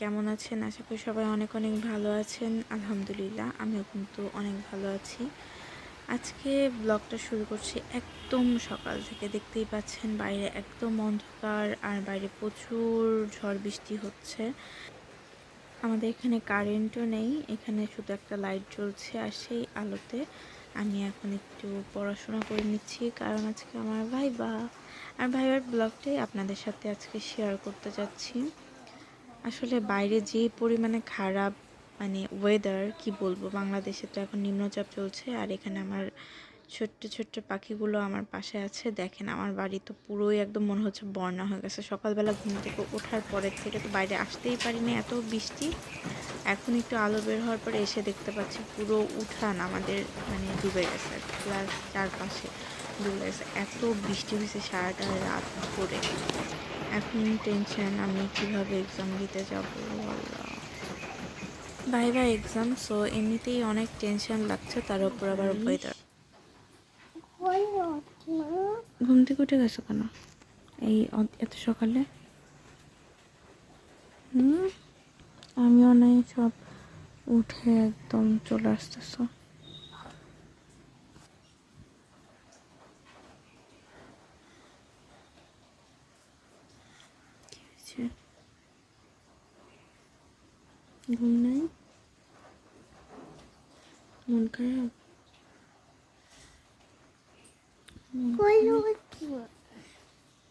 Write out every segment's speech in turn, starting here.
কেমন আছেন? আশা করি সবাই অনেক অনেক ভালো আছেন। আলহামদুলিল্লাহ, আমিও কিন্তু অনেক ভালো আছি। আজকে ব্লগটা শুরু করছি একদম সকাল থেকে। দেখতেই পাচ্ছেন বাইরে একদম অন্ধকার আর বাইরে প্রচুর ঝড় বৃষ্টি হচ্ছে। আমাদের এখানে কারেন্টও নেই, এখানে শুধু একটা লাইট জ্বলছে আর সেই আলোতে আমি এখন একটু পড়াশোনা করে নিচ্ছি কারণ আজকে আমার ভাইবা। আর ভাইবার ব্লগটাই আপনাদের সাথে আজকে শেয়ার করতে যাচ্ছি। আসলে বাইরে যে পরিমাণে খারাপ মানে ওয়েদার কি বলব? বাংলাদেশে তো এখন নিম্নচাপ চলছে আর এখানে আমার ছোট্ট ছোট্ট পাখিগুলো আমার পাশে আছে। দেখেন, আমার বাড়ি তো পুরোই একদম মনে হচ্ছে বন্যা হয়ে গেছে। সকালবেলা ঘুম থেকে ওঠার পরের থেকে তো বাইরে আসতেই পারিনি, এত বৃষ্টি। এখন একটু আলো বের হওয়ার পরে এসে দেখতে পাচ্ছি পুরো উঠান আমাদের মানে ডুবে গেছে। প্লাস চারপাশে ডুবে গেছে। এত বৃষ্টি হয়েছে সারাটা রাত করে এখন টেনশন আমি কীভাবে এক্সাম দিতে যাব বাই বাই এক্সাম সো এমনিতেই অনেক টেনশন লাগছে তার উপর আবার ওয়েদার ঘুম থেকে উঠে গেছো কেন? এই এত সকালে? হুম? আমিও নাই সব উঠে একদম চলে আসতেছ কি হয়েছে ঘুম নাই মন খারাপ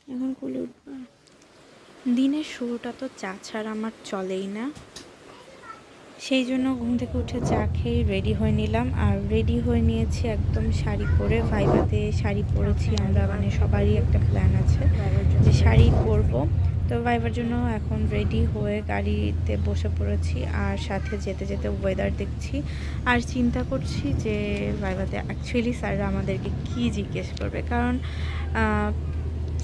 এখন কোলে উঠবা। দিনের শুরুটা তো চা ছাড়া আমার চলেই না। সেই জন্য ঘুম থেকে উঠে চা খেয়ে রেডি হয়ে নিলাম। আর রেডি হয়ে নিয়েছি একদম শাড়ি পরে। ভাইবাতে শাড়ি পরেছি আমরা মানে সবারই একটা প্ল্যান আছে যে শাড়ি পরবো। তো ভাইবার জন্য এখন রেডি হয়ে গাড়িতে বসে পড়েছি আর সাথে যেতে যেতে ওয়েদার দেখছি। আর চিন্তা করছি যে ভাইবাতে অ্যাকচুয়ালি স্যাররা আমাদেরকে কী জিজ্ঞেস করবে? কারণ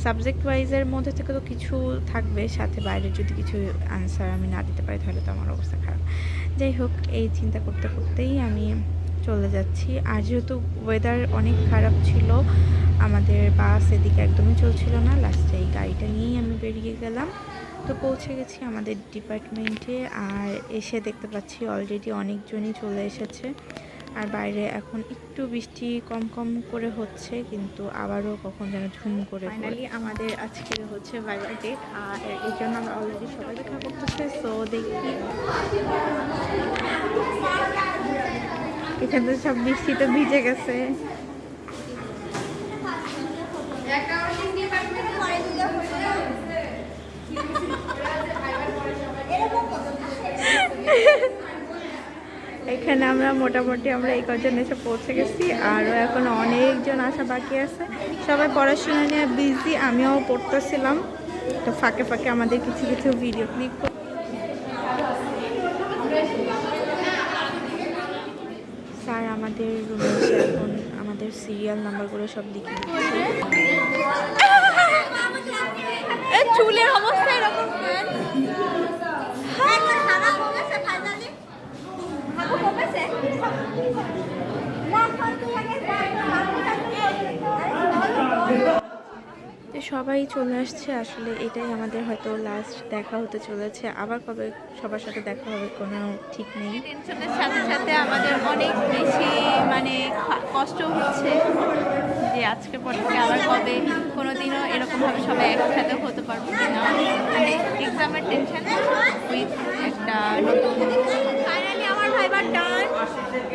সাবজেক্ট ওয়াইজের মধ্যে থেকে তো কিছু থাকবে, সাথে বাইরে যদি কিছু আনসার আমি না দিতে পারি তাহলে তো আমার অবস্থা খারাপ। যাই হোক, এই চিন্তা করতে করতেই আমি চলে যাচ্ছি। আর যেহেতু ওয়েদার অনেক খারাপ ছিল, আমাদের বাস এদিকে একদমই চলছিল না। লাস্টে এই গাড়িটা নিয়েই আমি বেরিয়ে গেলাম। তো পৌঁছে গেছি আমাদের ডিপার্টমেন্টে আর এসে দেখতে পাচ্ছি অলরেডি অনেকজনই চলে এসেছে। আর বাইরে এখন একটু বৃষ্টি কম কম করে হচ্ছে, কিন্তু আবারও কখন যেন ঝুম করে ফাইনালি আমাদের আজকে হচ্ছে বাইবার ডেট আর এই জন্য আমরা অলরেডি সবাই দেখা করতেছে। সো দেখি। এখানে তো সব বৃষ্টিতে ভিজে গেছে। এখানে আমরা মোটামুটি আমরা এই কজন এসে পৌঁছে গেছি, আরও এখন অনেকজন আসা বাকি আছে। সবাই পড়াশোনা নিয়ে বিজি আমিও পড়তেছিলাম। তো ফাঁকে ফাঁকে আমাদের কিছু কিছু ভিডিও ক্লিক আমাদের রুমে এসে এখন আমাদের সিরিয়াল নাম্বারগুলো সব লিখে চুলের অবস্থা এরকম তো সবাই চলে আসছে। আসলে এটাই আমাদের হয়তো লাস্ট দেখা হতে চলেছে। আবার কবে সবার সাথে দেখা হবে কোনো ঠিক নেই। টেনশনের সাথে সাথে আমাদের অনেক বেশি মানে কষ্ট হচ্ছে যে আজকে পর থেকে আবার কবে কোনো দিনও এরকমভাবে সবাই একসাথে হতে পারব কিনা। মানে এক্সামের টেনশন উইথ একটা নতুন ফাইনালি আমার ভাইবার ডান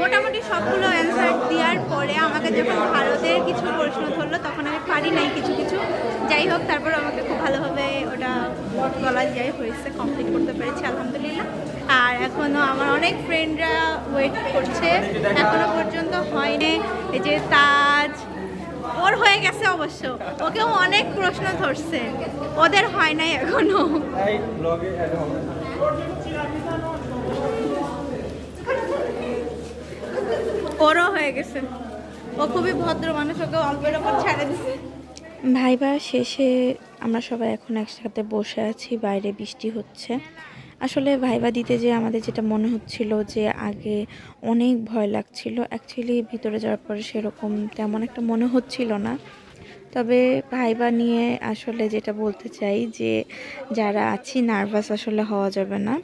মোটামুটি সবগুলো অ্যান্সার দেওয়ার পরে আমাকে যখন ভারতের কিছু প্রশ্ন ধরলো তখন আমি পারি নাই কিছু কিছু। যাই হোক, তারপর আমাকে খুব ভালোভাবে ওটা বলা যায় হয়েছে কমপ্লিট করতে পেরেছি, আলহামদুলিল্লাহ। আর এখনও আমার অনেক ফ্রেন্ডরা ওয়েট করছে, এখনও পর্যন্ত হয়নি। এই যে তাজ, ওর হয়ে গেছে অবশ্য, ওকেও অনেক প্রশ্ন ধরছে, ওদের হয় নাই এখনও। ওরও হয়ে গেছে, ও খুবই ভদ্র মানুষ ওকে অল্পের ওপর ছেড়ে দিছে। ভাইবা শেষে আমরা সবাই এখন একসাথে বসে আছি, বাইরে বৃষ্টি হচ্ছে। আসলে ভাইবা দিতে যে আমাদের যেটা মনে হচ্ছিল যে আগে অনেক ভয় লাগছিল। অ্যাকচুয়ালি ভিতরে যাওয়ার পরে সেরকম তেমন একটা মনে হচ্ছিল না। তবে ভাইবা নিয়ে আসলে যেটা বলতে চাই যে যারা আছি নার্ভাস আসলে হওয়া যাবে না।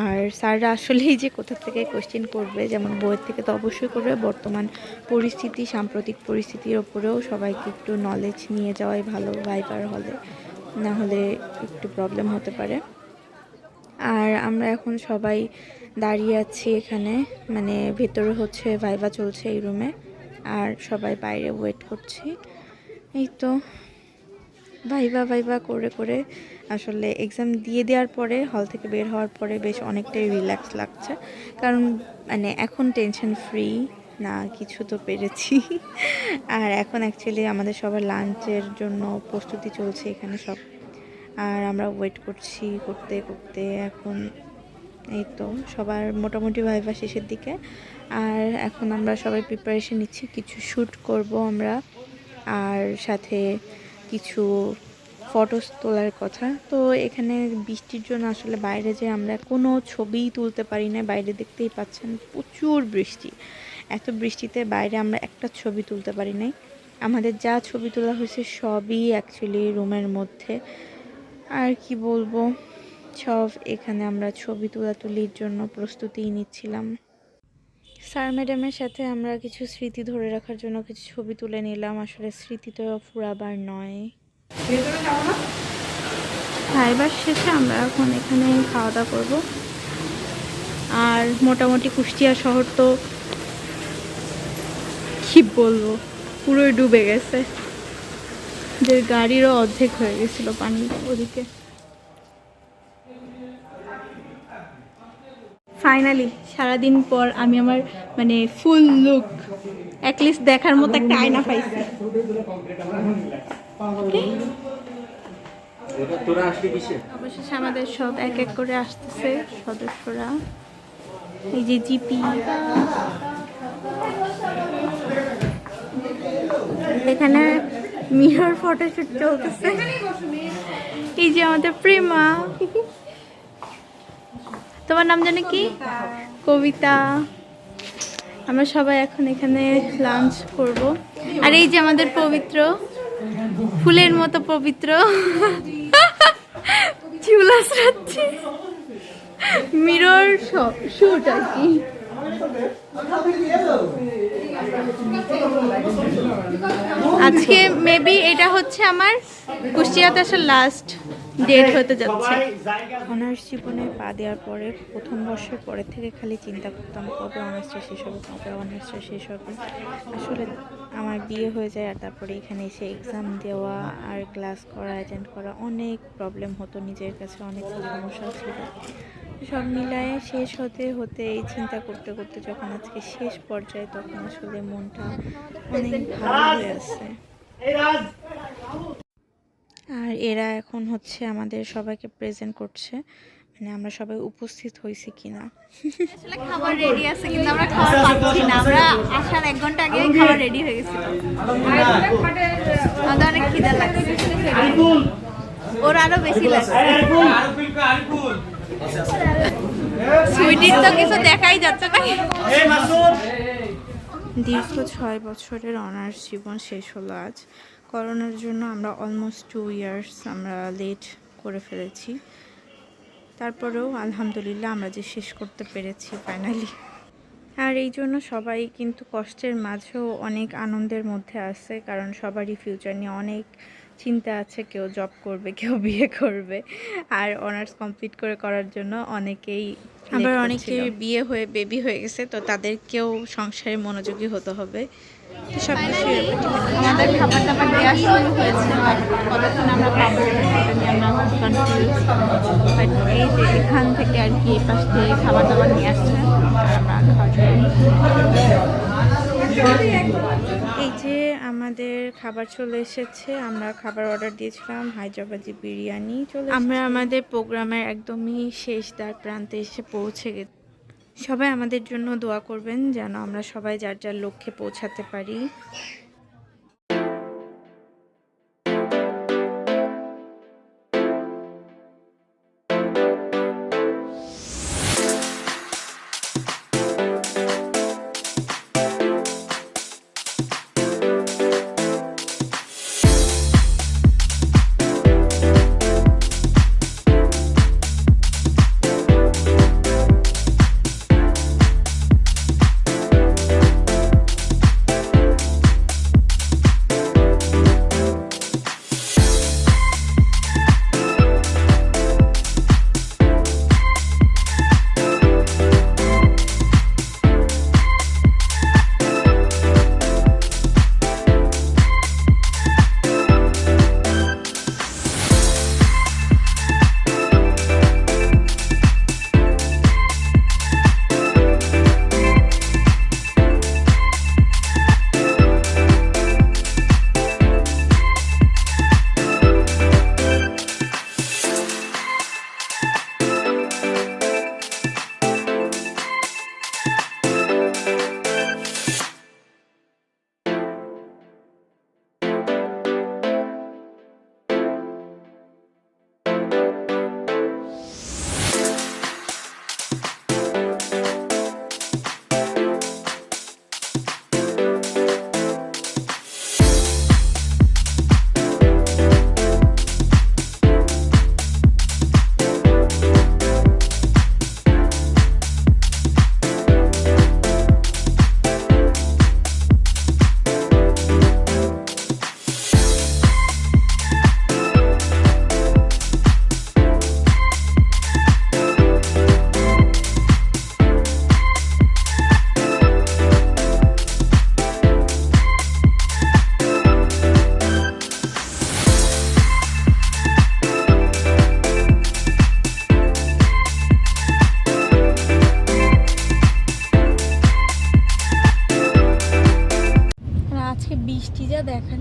আর স্যাররা আসলেই যে কোথা থেকে কোশ্চেন করবে, যেমন বইয়ের থেকে তো অবশ্যই করবে, বর্তমান পরিস্থিতি, সাম্প্রতিক পরিস্থিতির ওপরেও সবাইকে একটু নলেজ নিয়ে যাওয়াই ভালো ভাইবার হলে, না হলে একটু প্রবলেম হতে পারে। আর আমরা এখন সবাই দাঁড়িয়ে আছি এখানে মানে ভেতরে হচ্ছে ভাইবা চলছে এই রুমে আর সবাই বাইরে ওয়েট করছি। এই তো। ভাইবা ভাইবা করে করে আসলে এক্সাম দিয়ে দেওয়ার পরে হল থেকে বের হওয়ার পরে বেশ অনেকটাই রিল্যাক্স লাগছে। কারণ মানে এখন টেনশন ফ্রি না কিছু তো পেরেছি। আর এখন অ্যাকচুয়ালি আমাদের সবার লাঞ্চের জন্য প্রস্তুতি চলছে এখানে সব। আর আমরা ওয়েট করছি করতে করতে এখন এই তো সবার মোটামুটি ভাইবা শেষের দিকে। আর এখন আমরা সবাই প্রিপারেশন নিচ্ছি, কিছু শ্যুট করব আমরা। আর সাথে কিছু ফটোস তোলার কথা। তো এখানে বৃষ্টির জন্য আসলে বাইরে যে আমরা কোনো ছবিই তুলতে পারি না, বাইরে দেখতেই পাচ্ছেন প্রচুর বৃষ্টি। এত বৃষ্টিতে বাইরে আমরা একটা ছবি তুলতে পারি নাই। আমাদের যা ছবি তোলা হয়েছে সবই অ্যাকচুয়ালি রুমের মধ্যে। আর কি বলব, সব এখানে আমরা ছবি তোলাতুলির জন্য প্রস্তুতি নিচ্ছিলাম। স্যার ম্যাডামের সাথে আমরা কিছু স্মৃতি ধরে রাখার জন্য কিছু ছবি তুলে নিলাম। আসলে স্মৃতি তো ফুরাবার নয়। খাইবার শেষে আমরা এখন এখানে খাওয়া দাওয়া করব। আর মোটামুটি কুষ্টিয়া শহর তো কি বলব পুরোই ডুবে গেছে। যে গাড়িরও অর্ধেক হয়ে গেছিল পানি ওদিকে। ফাইনালি সারাদিন পর আমি আমার মানে ফুল লুক অ্যাটলিস্ট দেখার মতো একটা আয়না পাইছি। অবশেষে আমাদের সব এক এক করে আসতেছে সদস্যরা। এই যে জিপি। এখানে মিরর ফটোশুট চলতেছে। এই যে আমাদের প্রেমা। তোমার নাম জানো কি? কবিতা। আমরা সবাই এখন এখানে লাঞ্চ করব। আর এই যে আমাদের পবিত্র, ফুলের মতো পবিত্র চুল মিরর আর কি। আজকে মেবি এটা হচ্ছে আমার কুষ্টিয়াতে আসার লাস্ট ডেট হতে যাচ্ছে। অনার্স জীবনে পা দেওয়ার পরে প্রথম বর্ষের পরে থেকে খালি চিন্তা করতাম কবে অনার্সটা শেষ হবে কবে অনার্সটা শেষ হবে। আসলে আমার বিয়ে হয়ে যায় আর তারপরে এখানে এসে এক্সাম দেওয়া আর ক্লাস করা অ্যাটেন্ড করা অনেক প্রবলেম হতো নিজের কাছে অনেক সমস্যা ছিল। সব মিলায়ে শেষ হতে হতে এই চিন্তা করতে করতে যখন আজকে শেষ পর্যায়ে তখন আসলে মনটা অনেক ভালো হয়ে আছে আর এরা এখন হচ্ছে আমাদের সবাইকে প্রেজেন্ট করছে। মানে আমরা সবাই উপস্থিত হয়েছি কিনা। আসলে খাবার রেডি আছে কিন্তু আমরা খাবার পাচ্ছি না। আমরা আসার এক ঘণ্টা আগেই খাবার রেডি হয়ে গেছিল আমাদের অনেক খিদা লাগছে। ওর আরও বেশি লাগছে। সুইটির তো কিছু দেখাই যাচ্ছে না। দীর্ঘ ছয় বছরের অনার্স জীবন শেষ হলো আজ। করোনার জন্য আমরা অলমোস্ট টু ইয়ার্স আমরা লেট করে ফেলেছি। তারপরেও আলহামদুলিল্লাহ আমরা যে শেষ করতে পেরেছি ফাইনালি আর এই জন্য সবাই কিন্তু কষ্টের মাঝেও অনেক আনন্দের মধ্যে আছে, কারণ সবারই ফিউচার নিয়ে অনেক চিন্তা আছে কেউ জব করবে কেউ বিয়ে করবে। আর অনার্স কমপ্লিট করে করার জন্য অনেকেই আবার অনেকের বিয়ে হয়ে বেবি হয়ে গেছে তো তাদেরকেও সংসারে মনোযোগী হতে হবে। তো সব কিছুই আমাদের খাবার দাবার দেওয়া শুরু হয়েছে কতক্ষণ আমরা পাবো আমরা এই যে এখান থেকে আর কি এই পাশ থেকে খাবার দাবার নিয়ে আসছে আর আমরা খাওয়া আমাদের খাবার চলে এসেছে। আমরা খাবার অর্ডার দিয়েছিলাম হায়দ্রাবাদি বিরিয়ানি চলে আমরা আমাদের প্রোগ্রামের একদমই শেষ দ্বার প্রান্তে এসে পৌঁছে গেছি। সবাই আমাদের জন্য দোয়া করবেন যেন আমরা সবাই যার যার লক্ষ্যে পৌঁছাতে পারি।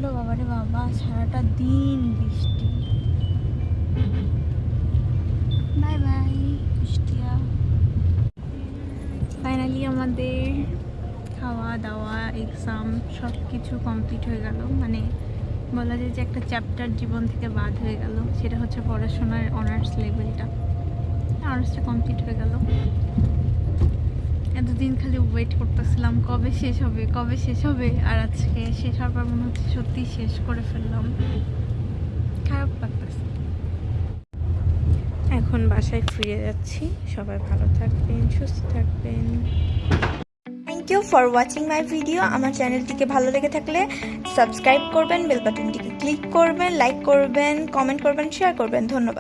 দেখাল বাবারে বাবা, সারাটা দিন বৃষ্টি। Bye bye, বৃষ্টিয়া। ফাইনালি আমাদের খাওয়া দাওয়া এক্সাম সব কিছু কমপ্লিট হয়ে গেল। মানে বলা যায় যে একটা চ্যাপ্টার জীবন থেকে বাদ হয়ে গেল। সেটা হচ্ছে পড়াশোনার অনার্স লেভেলটা অনার্সটা কমপ্লিট হয়ে গেল। এতদিন খালি ওয়েট করতেছিলাম কবে শেষ হবে কবে শেষ হবে? আর আজকে শেষ হওয়ার পর মনে হচ্ছে সত্যি শেষ করে ফেললাম। খারাপ লাগতেছে। এখন বাসায় ফিরে যাচ্ছি। সবাই ভালো থাকবেন সুস্থ থাকবেন। Thank you for watching my video আমার চ্যানেলটিকে ভালো লেগে থাকলে সাবস্ক্রাইব করবেন বেল বাটনটিকে ক্লিক করবেন লাইক করবেন কমেন্ট করবেন শেয়ার করবেন। ধন্যবাদ।